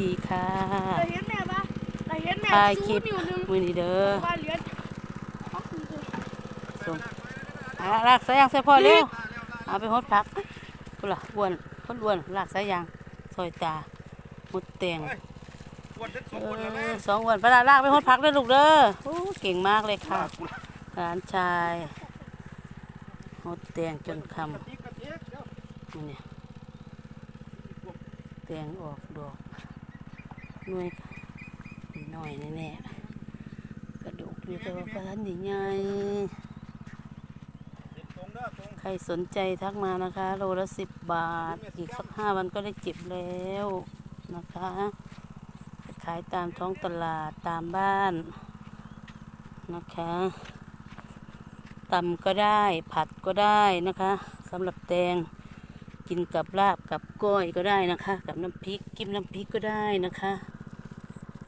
ดีค่ะแต่เห็นแม่ปะแต่เห็นแม่ถ่ายคซูลิปนิ้วหนึงมือนี้เด้อว่าเหรียญเอาคืนเถอะส่งอะลากสายยางใส่พ่อเร็วเอาไปหดพักกูล่ะอ้วนคนอ้วนลากสายยางซอยตาหดแตงวันเด็กสเอองคนแล้วแม่อสองอ้วนพระลากไปหดพักเลยลูกเด้อโอ้เก่งมากเลยค่ะหลานชายหดแตงจนคำกระติกกระติกเดี๋ยวนี่เนี่ยแตงออกดอก หน่วยหน่อยแน่ๆกระดูกอยู่แต่ว่าปลาทันใหญ่เด็กตรงเด้อตรงใครสนใจทักมานะคะ โลละสิบบาท อีกสักห้าวันก็ได้เจ็บแล้วนะคะ ขายตามท้องตลาดตามบ้านนะคะตำก็ได้ผัดก็ได้นะคะสำหรับแตงกินกับลาบกับก้อยก็ได้นะคะ กับน้ำพริกกินน้ำพริกก็ได้นะคะ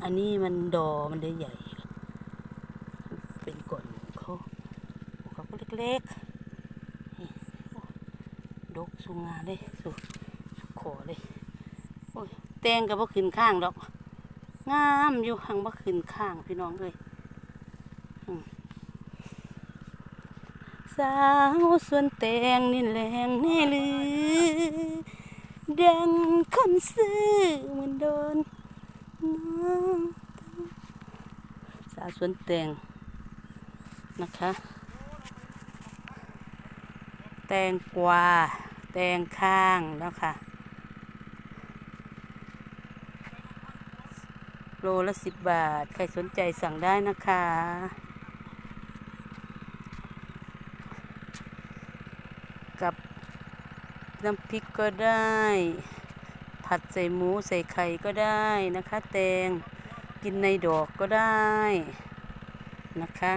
อันนี้มันดอมันได้ใหญ่ เป็นก่อนเขาเขาก็เล็กๆดกสูงงานเลยสุสุขอเลยโอ้ยแตงกับว่ขึ้นข้างดอก งามอยู่หังว่ขึ้นข้างพี่น้องเลยสาวส่วนแตงนี่แรงแน่ลือดังคนซื้อเหมือนโดน สาสวนแตงนะคะ แตงกวา แตงข้างแล้วค่ะ โลละสิบบาท ใครสนใจสั่งได้นะคะกับน้ำพริกก็ได้ ผัดใส่หมูใส่ไข่ก็ได้นะคะ แตงกินในดอกก็ได้นะคะ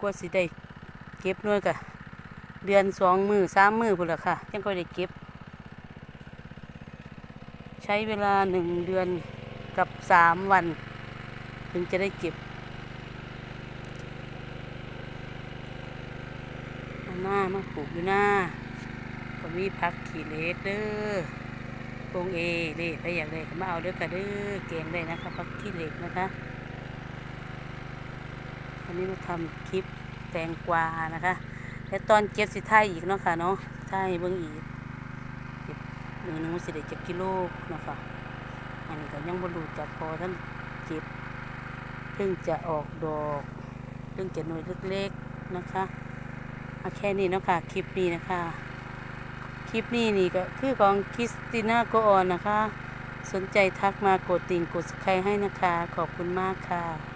กว่าสิได้เก็บน่วยกะเดือนสองมือสามมือพุ่นละค่ะยังค่อยได้เก็บ ใช้เวลาหนึ่งเดือนกับสามวัน ถึงจะได้เก็บเอาหน้ามาปลูกอยู่หน้า ก็มีผักขี้เล็กเด้อปงเอเด้ถ้าอยากได้ก็มาเอาเด้อค่ะเด้อเกงได้นะคะผักขี้เล็กนะคะวันนี้มาทำคลิปแตงกวานะคะแล้วตอนเก็บสิท้ายอีกเนาะค่ะเนาะท้ายเบิ่งอีกหนูหนูสิได้เจ็บกิโลเนาะคะอันนี้ก็ยังบรรลุจากพอท่านเจ็บเพิ่งจะออกดอกเพิ่งจะหน่วยเล็กๆนะคะเอาแค่นี้เนาะค่ะคลิปนี้นะคะ คลิปนี้นี่ก็คือของคริสติน่าโกออนนะคะ สนใจทักมากดติ่งกดสไครให้นะคะ ขอบคุณมากค่ะ